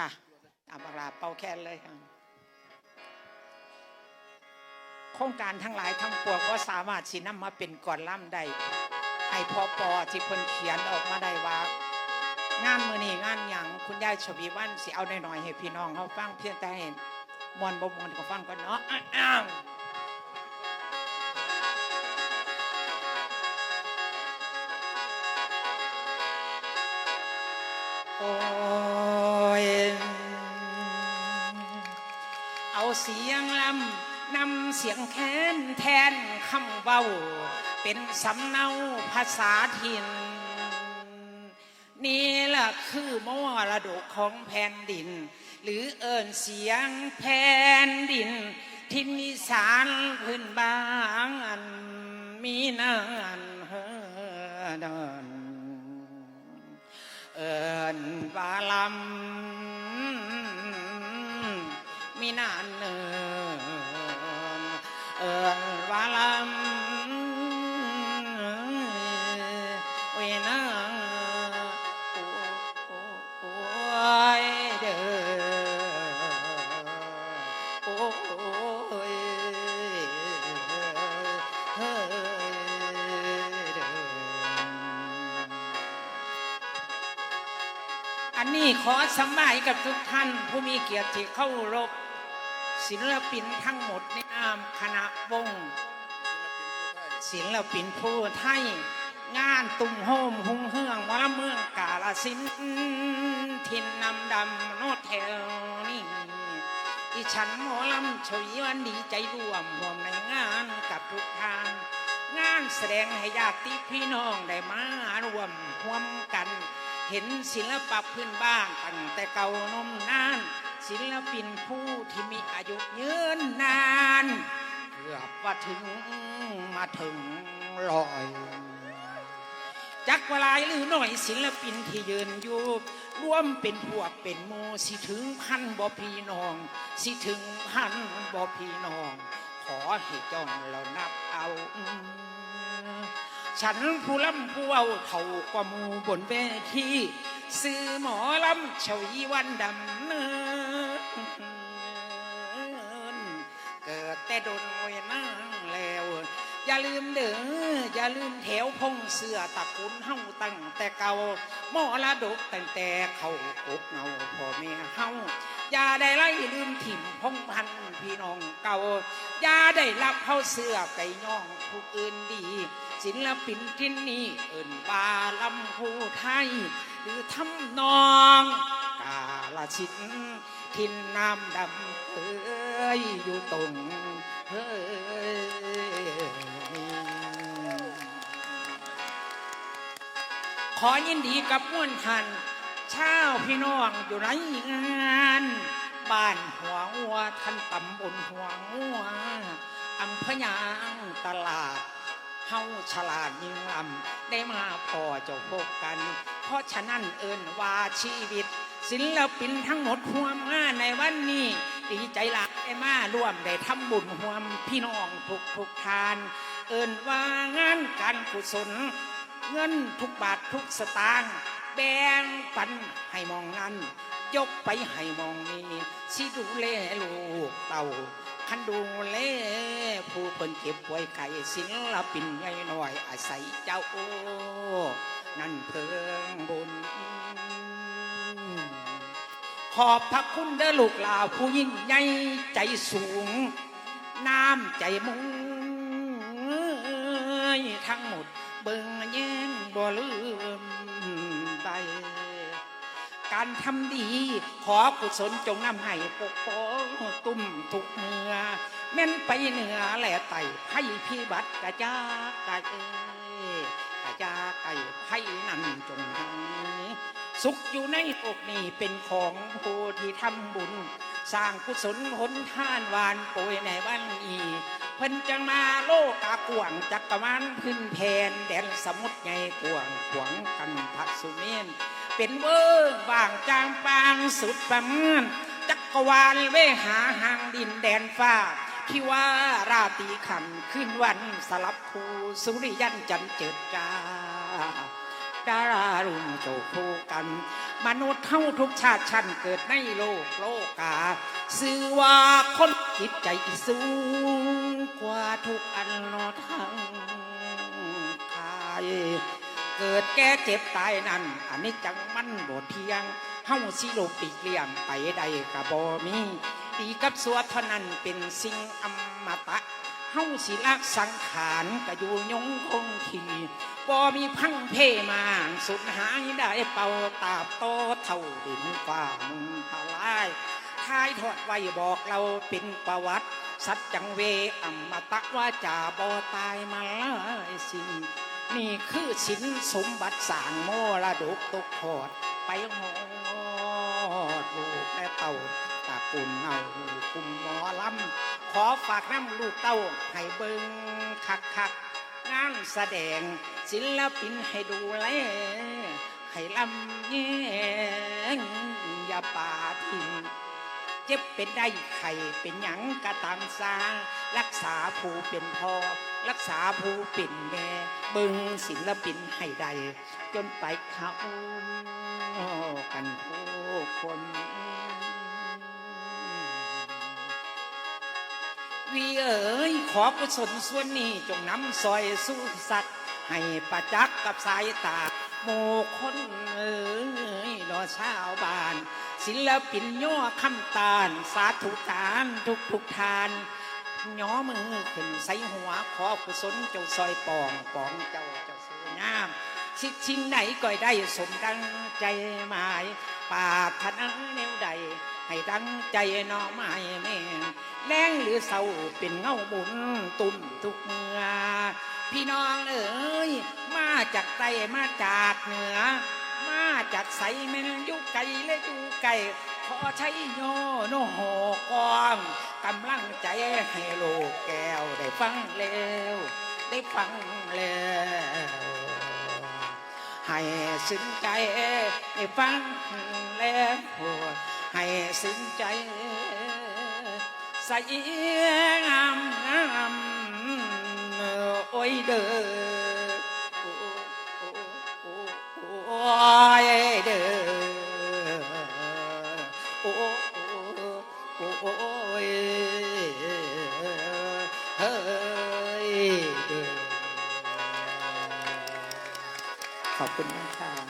ค่ะตาบักลาเป่าแคนเลยค่ะโครงการทั้งหลายทั้งปวงก็สามารถสินำมาเป็นก่อนล่ำได้ให้พอปอที่เพิ่นเขียนออกมาได้ว่า งานมือนี้งานหยังคุณยายชวีวันสิเอาหน่อยๆให้พี่น้องเขาฟังเพียงแต่ให้มวนบ่มวนก็ฟังก่อนเนาะอ้าโอ้ เสียงลำนำเสียงแค้นแทนคำเบาเป็นสำเนาภาษาถิ่น นี่ล่ะคือมรดกของแผ่นดิน หรือเอิญเสียงแผ่นดิน ทินอีสานพื้นบ้านมีนานเฮอดอนเอิญวาลำ นานเนินเอิญวาลำเวนาโอ้โอ้โอ้ยเด้อโอ้ยเฮ้เด้ออันนี้ขอสมัยกับทุกท่านผู้มีเกียรติเข้ารบ ศิลปินทั้งหมดในนามคณะวงศ์ศิลปินผู้ไทย งานตุ่มโฮมหุงเฮืองหมอลำเมืองกาลสินธุ์ทินนำดำโนดแถวนี่ดิฉันหมอลำชวีวันดีใจร่วมร่วมในงานกับทุกท่านงานแสดงให้ญาติพี่น้องได้มารวมร่วมกัน เห็นศิลปะพื้นบ้านตั้งแต่เก่านมนาน ศิลปินผู้ที่มีอายุยืนนานเกือบว่าถึงมาถึงลอยจักเวลายหรือหน่อยศิลปินที่ยืนอยู่ร่วมเป็นพวกเป็นหมูสิถึงพันบ่พี่น้อง สิถึงพันบ่พี่น้อง ขอให้จ้องแล้วนับเอา ฉันผู้ลำผู้เอาเท่ากว่ามูบนเวที ซื้อหมอลำเฉวีวันดำเนิน แต่โดนเวยนางแล้ว อย่าลืมเด้ออย่าลืมแถวพงเสือตะกุนเฮาตั้งแต่เก่าหมอละดกตั้งแต่เขากกเงาพ่อแม่เฮาอย่าได้ไล่ลืมถิ่มพงพันพี่น้องเก่าอย่าได้รับเข้าเสื้อไก่ย่องผู้อื่นดี ศิลปินที่นี่เอิ่นบาลำผู้ไทย หรือทำนอง กาลสินทินน้ำดำเอ้ยอยู่ตรง ขอยินดีกับม่วนทันชาวพี่น้องอยู่ในงานบ้านหัวงัวท่านตำบลหัวงัวอำเภอยางตลาดเฮาฉลาดยิ่งลำได้มาพอเจ้าพบกัน เพราะฉะนั้นเอินว่าชีวิต ศิลปินทั้งหมดห่วมมาในวันนี้ ดีใจหลายได้มาร่วมได้ทำบุญห่วมพี่น้องทุกทุกทาน เอินว่างานการกุศล เงินทุกบาททุกสตางค์แบ่งปันให้มองนั้น ยกไปให้มองนี้สิดูแลลูกเต่าคันดูแลผู้เพิ่นเก็บป่วยไก่ศิลปินใหญ่หน่อยอาศัยเจ้าโอ้นั่นเพิงบุญ ขอบพระคุณเด้อลูกหลาผู้ยิ่งใหญ่ใจสูง น้ำใจมุงทั้งหมดเบิ่งแย่งบ่ลืมไปการทำดี ขอกุศลจงนำให้ปกป้องตุ้มทุกเมื่อแม่นไปเหนือแหล่ไต่ไพ่พิบัติกะจากกะเอกะจากไก่ไพ่นั่นจงหัง สุขอยู่ในอกนี่เป็นของผู้ที่ทำบุญ สร้างกุศลหนท่านหวานโปรยในวันนี้เพิ่นจังมาโลกกากวางจักรวาลพื้นแผ่นแดนสมุทรใหญ่กวางขวางกันพัดสุเมนเป็นเวิร์ว่างจางปางสุดประมินจักรวาลเวหาหางดินแดนฟ้าที่ว่าราตีขันขึ้นวันสลับคูสุริยันจันเจิดจ้า ดารารุ่งโจคู่กัน มนุษย์เท่าทุกชาติชั้นเกิดในโลกโลกาสื่อว่าคนจิตใจสูงกว่าทุกอันนอทั้งกายเกิดแก่เจ็บตายนั่นอันนี้จังมันบทเที่ยงเฮาสิโลปีกเลี่ยงไปใดกะบ่มีดีกับสัวเท่านั้นเป็นสิ่งอมตะ เฮาสิลักสังขารก็อยู่ยงคงทีบ่มีพังเพมาสุดหายได้เป่าตาบโตเท่าดินฟ้ามุงทลายทายทอดไว้บอกเราเป็นประวัติ สัจจังเวอมตะว่าจาบ่ตายมาหลายสิ่งนี่คือสินสมบัติสางโมระดกตกทอด ไปหอดลูกและเต่าตาปุ่นเอา คุมหมอลำขอฝากน้ำลูกเต้าให้เบิงคักคักงานแสดงศิลปินให้ดูแลให้ลำแยงอย่าป่าทิ้งเจ็บเป็นได้ไข่เป็นหยังกะตามสร้ารักษาผู้เป็นพ่อรักษาผู้เป็นแม่เบึงศิลปินให้ได้จนไปเขากันทุกคน วีเอ๋ยขอกุศลส่วนนี้จงนำซอยสู้สัตว์ ให้ประจักษ์กับสายตา โมคนเอ๋ยรอชาวบ้าน ศิลปินย่อคำตาล สาธุทานทุกทุกทานย้อมือขึ้นใส่หัวขอกุศลเจ้าซอยปองปองเจ้าเจ้าสวยงามสิชิ้นไหนก็ได้สมดังใจหมายปารถนาแนวใด ให้ดังใจน้องไม่แม่แรงหรือเศร้าเป็นเงาหมุนตุ่มทุกเมื่อ พี่น้องเอ๋ยมาจากใต้มาจากเหนือ มาจากใสแม่นยู่ไกลและยูไกลขอใช้โยโนโหกองกำลังใจให้โลกแก้วได้ฟังแล้วได้ฟังแล้ว ให้ซึ้งใจได้ฟังแล้วให้ซึ้งใจใส่งามงามโอ้ยเด้อโอ้โอ้โอ้โอ้ยเด้อ